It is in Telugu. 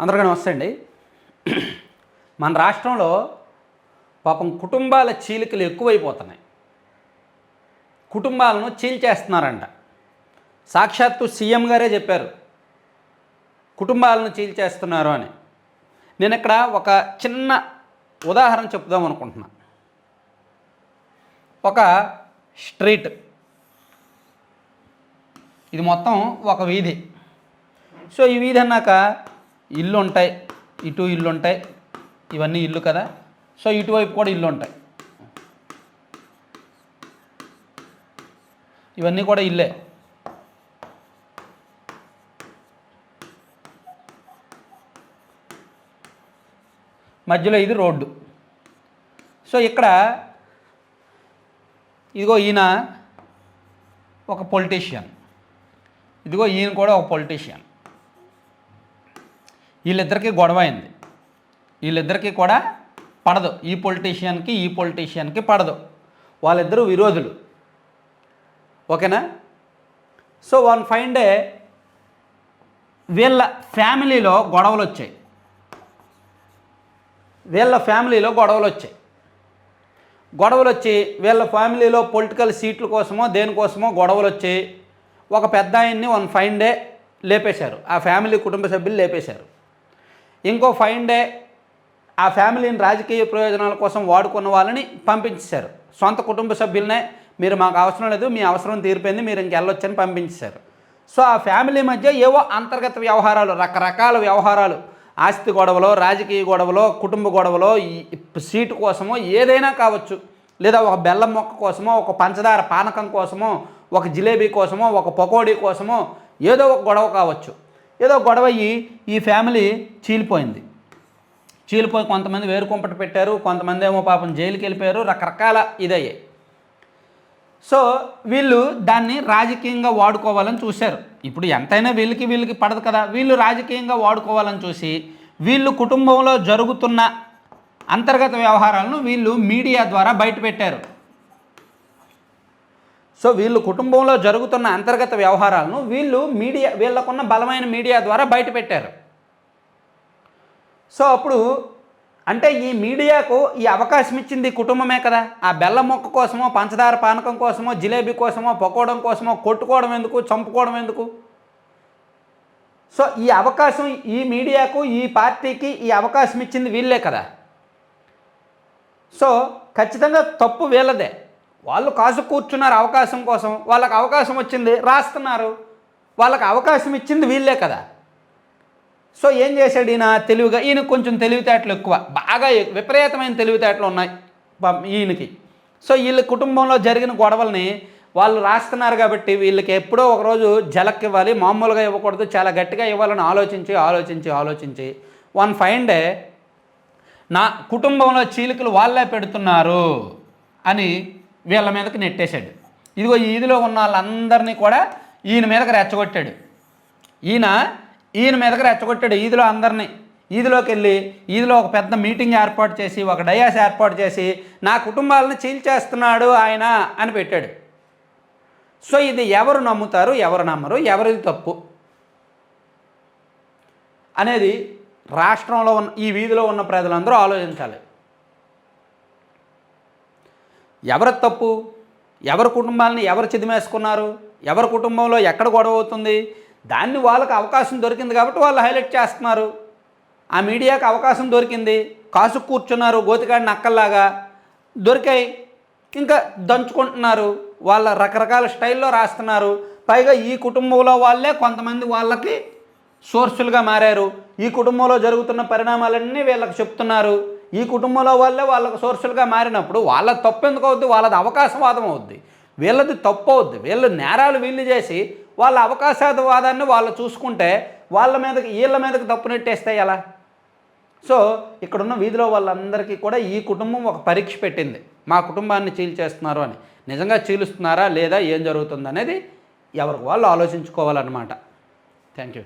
అందరికీ నమస్తే అండి. మన రాష్ట్రంలో పాపం కుటుంబాల చీలికలు ఎక్కువైపోతున్నాయి. కుటుంబాలను చీల్చేస్తున్నారంట. సాక్షాత్తు సీఎం గారే చెప్పారు. కుటుంబాలను చీల్చేస్తున్నారు అని. నేను ఇక్కడ ఒక చిన్న ఉదాహరణ చెప్దాం అనుకుంటున్నా. ఒక స్ట్రీట్. ఇది మొత్తం ఒక వీధి. సో ఈ వీధి అన్నాక ఇల్లు ఉంటాయి ఇటు ఇల్లు ఉంటాయి ఇవన్నీ ఇల్లు కదా. సో ఇటువైపు కూడా ఇల్లు ఉంటాయి ఇవన్నీ కూడా ఇల్లే. మధ్యలో ఇది రోడ్డు. సో ఇక్కడ ఇదిగో ఈయన ఒక పొలిటీషియన్ ఇదిగో ఈయన కూడా ఒక పొలిటీషియన్ వీళ్ళిద్దరికీ గొడవ అయింది. వీళ్ళిద్దరికీ కూడా పడదు. ఈ పొలిటీషియన్కి ఈ పొలిటీషియన్కి పడదు. వాళ్ళిద్దరూ విరోధులు. ఓకేనా? సో వన్ ఫైన్ డే వీళ్ళ ఫ్యామిలీలో గొడవలు వచ్చాయి. వీళ్ళ ఫ్యామిలీలో గొడవలు వచ్చాయి. గొడవలు వచ్చి వీళ్ళ ఫ్యామిలీలో పొలిటికల్ సీట్ల కోసమో దేనికోసమో గొడవలు వచ్చి ఒక పెద్ద ఆయన్ని వన్ ఫైన్ డే లేపేశారు. ఆ ఫ్యామిలీ కుటుంబ సభ్యులు లేపేశారు. ఇంకో ఫైన్ డే ఆ ఫ్యామిలీని రాజకీయ ప్రయోజనాల కోసం వాడుకున్న వాళ్ళని పంపించేశారు. సొంత కుటుంబ సభ్యులనే మీరు మాకు అవసరం లేదు మీ అవసరం తీరిపోయింది మీరు ఇంకెళ్ళొచ్చని పంపించేశారు. సో ఆ ఫ్యామిలీ మధ్య ఏవో అంతర్గత వ్యవహారాలు రకరకాల వ్యవహారాలు ఆస్తి గొడవలో రాజకీయ గొడవలో కుటుంబ గొడవలో సీటు కోసమో ఏదైనా కావచ్చు లేదా ఒక బెల్లం మొక్క కోసమో ఒక పంచదార పానకం కోసమో ఒక జిలేబీ కోసమో ఒక పకోడీ కోసమో ఏదో ఒక గొడవ కావచ్చు. ఏదో గొడవ అయ్యి ఈ ఫ్యామిలీ చీలిపోయింది. చీలిపోయి కొంతమంది వేరు కుంపట పెట్టారు కొంతమంది ఏమో పాపం జైలుకి వెళ్ళిపోయారు రకరకాల ఇదయ్యాయి. సో వీళ్ళు దాన్ని రాజకీయంగా వాడుకోవాలని చూశారు. ఇప్పుడు ఎంతైనా వీళ్ళకి వీళ్ళకి పడదు కదా. వీళ్ళు రాజకీయంగా వాడుకోవాలని చూసి వీళ్ళు కుటుంబంలో జరుగుతున్న అంతర్గత వ్యవహారాలను వీళ్ళు మీడియా ద్వారా బయటపెట్టారు. సో వీళ్ళు కుటుంబంలో జరుగుతున్న అంతర్గత వ్యవహారాలను వీళ్ళు మీడియా వీళ్ళకున్న బలమైన మీడియా ద్వారా బయటపెట్టారు. సో అప్పుడు అంటే ఈ మీడియాకు ఈ అవకాశం ఇచ్చింది కుటుంబమే కదా. ఆ బెల్లం మొక్క కోసమో పంచదార పానకం కోసమో జిలేబీ కోసమో పకోవడం కోసమో కొట్టుకోవడం ఎందుకు చంపుకోవడం ఎందుకు? సో ఈ అవకాశం ఈ మీడియాకు ఈ పార్టీకి ఈ అవకాశం ఇచ్చింది వీళ్ళే కదా. సో ఖచ్చితంగా తప్పు వీళ్ళదే. వాళ్ళు కాసు కూర్చున్నారు అవకాశం కోసం. వాళ్ళకి అవకాశం వచ్చింది రాస్తున్నారు. వాళ్ళకి అవకాశం ఇచ్చింది వీళ్ళే కదా. సో ఏం చేశాడు ఈయన? తెలివిగా ఈయన కొంచెం తెలివితేటలు ఎక్కువ. బాగా విపరీతమైన తెలివితేటలు ఉన్నాయి ఈయనకి. సో వీళ్ళ కుటుంబంలో జరిగిన గొడవల్ని వాళ్ళు రాస్తున్నారు కాబట్టి వీళ్ళకి ఎప్పుడో ఒకరోజు జలక్ ఇవ్వాలి మామూలుగా ఇవ్వకూడదు చాలా గట్టిగా ఇవ్వాలని ఆలోచించి ఆలోచించి ఆలోచించి. వన్ ఫైన్ డే నా కుటుంబంలో చీలికలు వాళ్ళే పెడుతున్నారు అని వీళ్ళ మీదకి నెట్టేశాడు. ఇదిగో ఈదిలో ఉన్న వాళ్ళందరినీ కూడా ఈయన మీదకి రెచ్చగొట్టాడు. ఈయన ఈయన మీదకి రెచ్చగొట్టాడు ఈదిలో అందరినీ. ఈదిలోకి వెళ్ళి ఈదిలో ఒక పెద్ద మీటింగ్ ఏర్పాటు చేసి ఒక డయాస్ ఏర్పాటు చేసి నా కుటుంబాలను చీల్చేస్తున్నాడు ఆయన అని పెట్టాడు. సో ఇది ఎవరు నమ్ముతారు ఎవరు నమ్మరు ఎవరిది తప్పు అనేది రాష్ట్రంలో ఉన్న ఈ వీధిలో ఉన్న ప్రజలందరూ ఆలోచించాలి. ఎవరి తప్పు? ఎవరి కుటుంబాలని ఎవరు చిదిమేసుకున్నారు? ఎవరి కుటుంబంలో ఎక్కడ గొడవ అవుతుంది? దాన్ని వాళ్ళకి అవకాశం దొరికింది కాబట్టి వాళ్ళు హైలైట్ చేస్తున్నారు. ఆ మీడియాకి అవకాశం దొరికింది. కాసు కూర్చున్నారు గోతికాడి నక్కల్లాగా దొరికాయి. ఇంకా దంచుకుంటున్నారు. వాళ్ళ రకరకాల స్టైల్లో రాస్తున్నారు. పైగా ఈ కుటుంబంలో వాళ్ళే కొంతమంది వాళ్ళకి సోర్సులుగా మారారు. ఈ కుటుంబంలో జరుగుతున్న పరిణామాలన్నీ వీళ్ళకి చెప్తున్నారు. ఈ కుటుంబంలో వాళ్ళే వాళ్ళకు సోర్సులుగా మారినప్పుడు వాళ్ళ తప్పు ఎందుకు అవుద్ది? వాళ్ళది అవకాశవాదం అవుద్ది. వీళ్ళది తప్పు అవుద్ది. వీళ్ళు నేరాలు వీళ్ళు చేసి వాళ్ళ అవకాశవాదాన్ని వాళ్ళు చూసుకుంటే వాళ్ళ మీదకి వీళ్ళ మీదకి తప్పు నెట్టేస్తే ఎలా? సో ఇక్కడున్న వీధిలో వాళ్ళందరికీ కూడా ఈ కుటుంబం ఒక పరీక్ష పెట్టింది. మా కుటుంబాన్ని చీల్చేస్తున్నారు అని. నిజంగా చీలుస్తున్నారా లేదా ఏం జరుగుతుంది అనేది ఎవరికి వాళ్ళు ఆలోచించుకోవాలన్నమాట. Thank you.